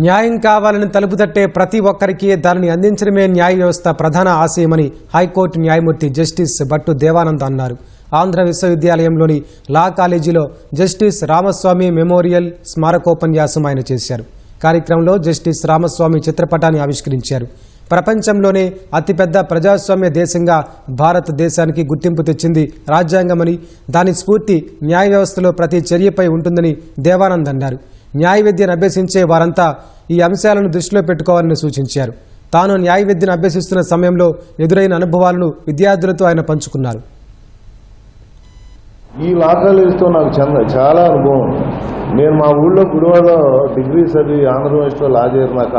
న్యాయం కావాలని తలుపు తట్టే ప్రతి ఒక్కరికి దానిని అందించడమే న్యాయ వ్యవస్థ ప్రధాన ఆశయమని హైకోర్టు న్యాయమూర్తి జస్టిస్ భట్టు దేవానంద్ అన్నారు. ఆంధ్ర విశ్వవిద్యాలయంలోని లా కాలేజీలో జస్టిస్ రామస్వామి మెమోరియల్ స్మారకోపన్యాసం ఆయన చేశారు. కార్యక్రమంలో జస్టిస్ రామస్వామి చిత్రపటాన్ని ఆవిష్కరించారు. ప్రపంచంలోనే అతిపెద్ద ప్రజాస్వామ్య దేశంగా భారతదేశానికి గుర్తింపు తెచ్చింది రాజ్యాంగమని దాని స్ఫూర్తి న్యాయ వ్యవస్థలో ప్రతి చర్యపై ఉంటుందని దేవానంద్ అన్నారు. న్యాయ విద్యను అభ్యసించే వారంతా ఈ అంశాలను దృష్టిలో పెట్టుకోవాలని సూచించారు. తాను న్యాయ విద్యను అభ్యసిస్తున్న సమయంలో ఎదురైన అనుభవాలను విద్యార్థులతో ఆయన పంచుకున్నారు. ఈ వార్తలు నాకు చెంద చాలా అనుభవం నేను మా ఊళ్ళో గుడివాడలో డిగ్రీ చదివి ఆంధ్ర యూనివర్సిటీలో లా చేరినాక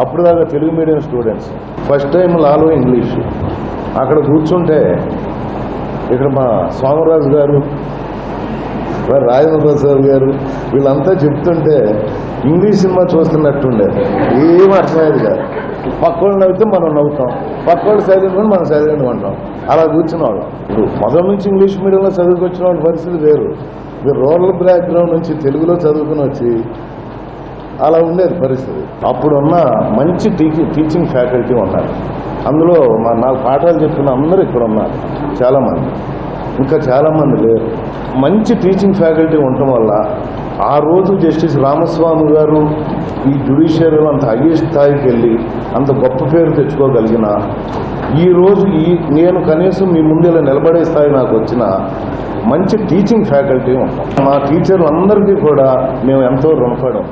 అప్పుడు దాకా Telugu medium students. First time లాలో ఇంగ్లీష్. అక్కడ కూర్చుంటే ఇక్కడ మా స్వామిరాజు గారు మరి రాజేంద్ర గారు వీళ్ళంతా చెప్తుంటే ఇంగ్లీష్ సినిమా చూస్తున్నట్టుండే. ఏం అర్థమయ్యేది కాదు పక్కోళ్ళు నవ్వితే మనం నవ్వుతాం. పక్కోళ్ళు సైలెంట్ మనం సైలెంట్ ఉంటాం. అలా కూర్చున్నాడు ఇప్పుడు మొదటి నుంచి ఇంగ్లీష్ మీడియంలో చదువుకొచ్చిన వాళ్ళ పరిస్థితి వేరు. ఇది రూరల్ బ్యాక్గ్రౌండ్ నుంచి తెలుగులో చదువుకుని వచ్చి అలా ఉండేది పరిస్థితి. అప్పుడున్న మంచి టీచింగ్ టీచింగ్ ఫ్యాకల్టీ ఉన్నారు. అందులో మా నాకు పాఠాలు చెప్పిన అందరూ ఇక్కడ ఉన్నారు చాలామంది ఇంకా చాలామంది లేరు. మంచి టీచింగ్ ఫ్యాకల్టీ ఉండటం వల్ల ఆ రోజు జస్టిస్ రామస్వామి గారు ఈ జ్యుడిషియరీలో అంత హైయెస్ట్ స్థాయికి వెళ్ళి అంత గొప్ప పేరు తెచ్చుకోగలిగిన ఈరోజు ఈ నేను కనీసం మీ ముందు ఇలా నిలబడే స్థాయి నాకు వచ్చిన మంచి టీచింగ్ ఫ్యాకల్టీ ఉంటాం. మా టీచర్లు అందరికీ కూడా మేము ఎంతో రుణపడి